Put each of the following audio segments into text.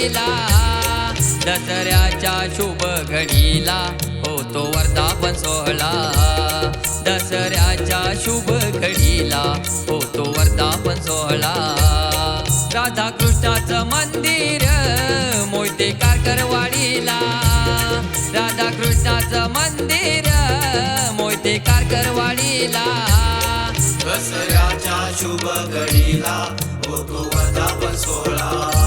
वाडीला दसऱ्याच्या शुभ घडीला होतो वर्धापन सोहळा. दसऱ्याच्या शुभ घडीला होतो वर्धापन सोहळा. राधाकृष्णाचं मंदिर मोठे कारकरवाडीला. राधाकृष्णाचं मंदिर मोठे कारकरवाडीला. दसऱ्याच्या शुभ घडीला होतो वर्धापन सोहळा.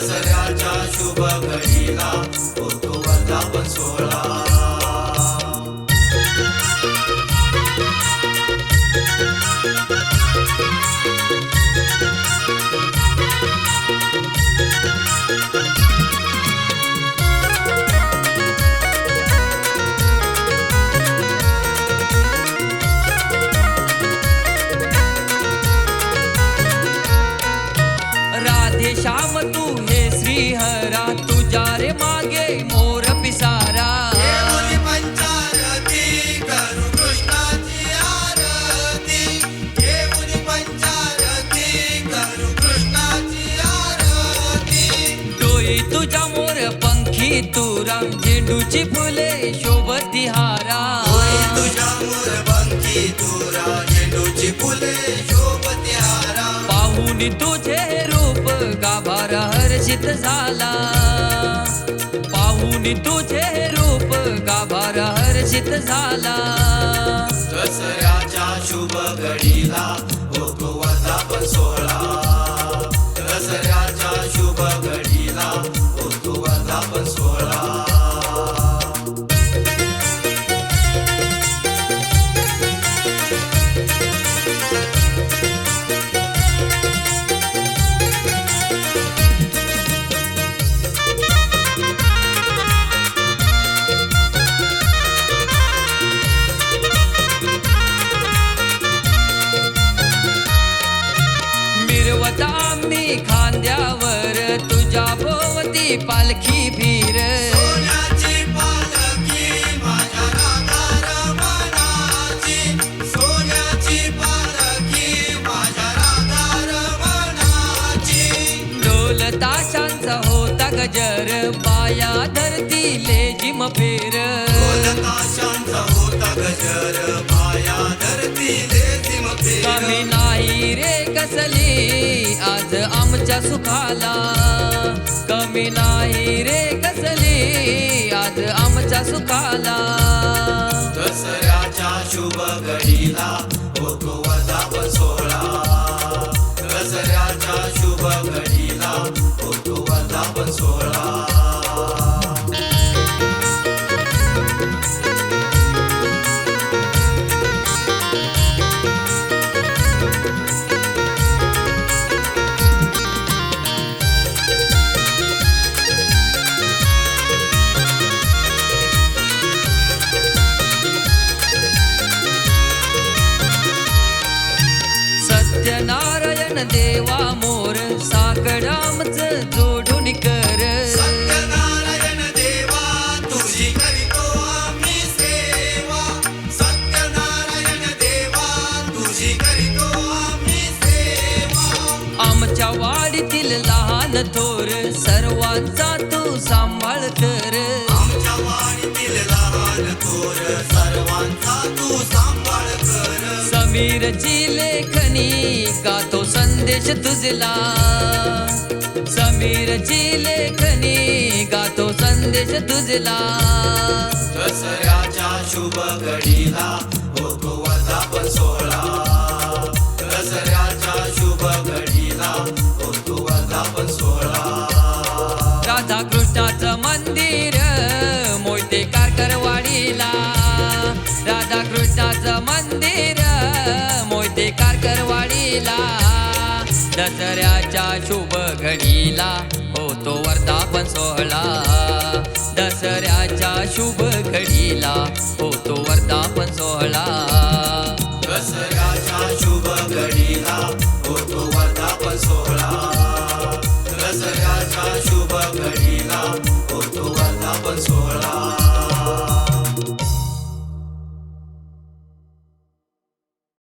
दसऱ्याच्या शुभ घडीला होतो वर्धापन सोहळा श्याम तू गोरा तुझा रे मागे मोर पिसारा। तुझा मोर पंखी तुरा झेंडूची फुले शोभ तिहारा तुझा मोर पंखी तुरा झेंडूची फुले शोभ तिहारा पाहून तुझे रो गाभार हर्षित झाला? पाहून तुझे रूप गाभार हर्षित झाला? दसऱ्याच्या शुभ घडीला खांद्यावर तुझ्या भोवती पालखी फिर. ताशांचा होता गजर पाया धरती लेजिम फेर बोलताशांचा होता गजर पाया धरती लेझिम फेर कमी नाही रे कसली आमच्या सुखाला कमी नाही रे कसली. आज आमच्या सुखाला. दसऱ्याच्या शुभ घडीला होतो वर्धापन सोहळा. दसऱ्याच्या शुभ घडीला होतो वर्धापन देवा मोर साकडामच जोडून कर. सत्यनारायण देवा तुझी करीतो आम्ही सेवा. सत्यनारायण देवा तुझी करीतो आम्ही सेवा. आमच्या वाडीतील लहान थोर सर्वांचा तू सांभाळ कर. आमच्या वाडीतील लहान थोर सर्वांचा तू सांभाळ समीरची लेखनी गातो संदेश तुझला। समीरची लेखनी गातो संदेश तुझला। दसऱ्याच्या शुभ घडीला होतो सोहळा कारकरवाडीला दसऱ्याच्या शुभ घडीला होतो वर्धापन सोहळा. दसऱ्याच्या शुभ घडीला होतो वर्धापन सोहळा. दसऱ्याच्या